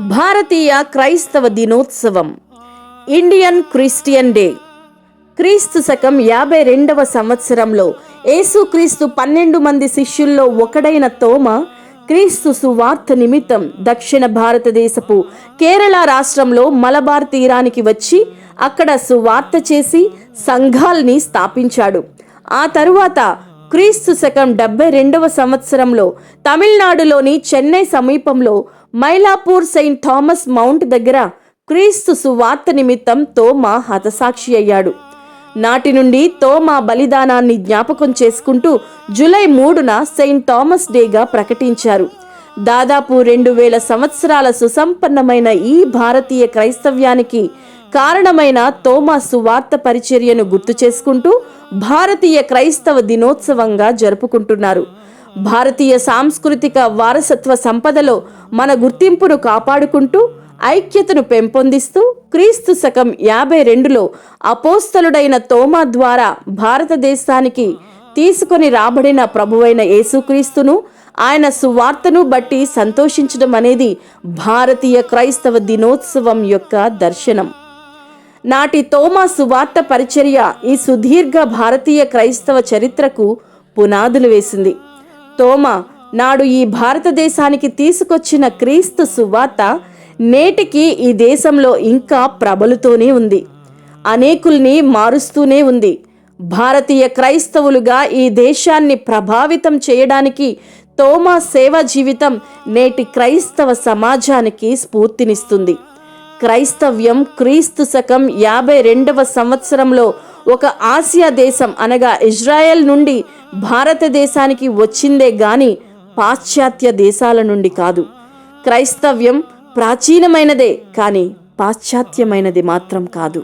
భారతీయ క్రైస్తవ దినోత్సవం Indian Christian day. క్రీస్తు శకం యాభై రెండవ సంవత్సరంలో యేసుక్రీస్తు పన్నెండు మంది శిష్యుల్లో ఒకడైన తోమ క్రీస్తు సువార్త నిమిత్తం దక్షిణ భారతదేశపు కేరళ రాష్ట్రంలో మలబార్ తీరానికి వచ్చి అక్కడ సువార్త చేసి సంఘాల్ని స్థాపించాడు. ఆ తరువాత క్రీస్తు శకం డెబ్బై రెండవ సంవత్సరంలో తమిళనాడులోని చెన్నై సమీపంలో మైలాపూర్ సెయింట్ థామస్ మౌంట్ దగ్గర క్రీస్తు సువార్త నిమిత్తం తోమా హతసాక్షి అయ్యాడు. నాటి నుండి తోమా బలిదానాన్ని జ్ఞాపకం చేసుకుంటూ జూలై మూడున సెయింట్ థామస్ డేగా ప్రకటించారు. దాదాపు రెండు వేల సంవత్సరాల సుసంపన్నమైన ఈ భారతీయ క్రైస్తవ్యానికి కారణమైన తోమా సువార్త పరిచర్యను గుర్తు చేసుకుంటూ భారతీయ క్రైస్తవ దినోత్సవంగా జరుపుకుంటున్నారు. భారతీయ సాంస్కృతిక వారసత్వ సంపదలో మన గుర్తింపును కాపాడుకుంటూ ఐక్యతను పెంపొందిస్తూ క్రీస్తు శకం యాభై రెండులో అపోస్తలుడైన తోమా ద్వారా భారతదేశానికి తీసుకొని రాబడిన ప్రభువైన యేసుక్రీస్తును ఆయన సువార్తను బట్టి సంతోషించడం అనేది భారతీయ క్రైస్తవ దినోత్సవం యొక్క దర్శనం. నాటి తోమా సువార్త పరిచర్య ఈ సుదీర్ఘ భారతీయ క్రైస్తవ చరిత్రకు పునాదులు వేసింది. తోమా నాడు ఈ భారతదేశానికి తీసుకొచ్చిన క్రీస్తు సువార్త నేటికి ఈ దేశంలో ఇంకా ప్రబలుతూనే ఉంది. అనేకుల్ని మారుస్తూనే ఉంది. భారతీయ క్రైస్తవులుగా ఈ దేశాన్ని ప్రభావితం చేయడానికి తోమా సేవ జీవితం నేటి క్రైస్తవ సమాజానికి స్ఫూర్తినిస్తుంది. క్రైస్తవ్యం క్రీస్తు శకం యాభై రెండవ సంవత్సరంలో ఒక ఆసియా దేశం అనగా ఇజ్రాయెల్ నుండి భారతదేశానికి వచ్చిందే గాని పాశ్చాత్య దేశాల నుండి కాదు. క్రైస్తవ్యం ప్రాచీనమైనదే కానీ పాశ్చాత్యమైనది మాత్రం కాదు.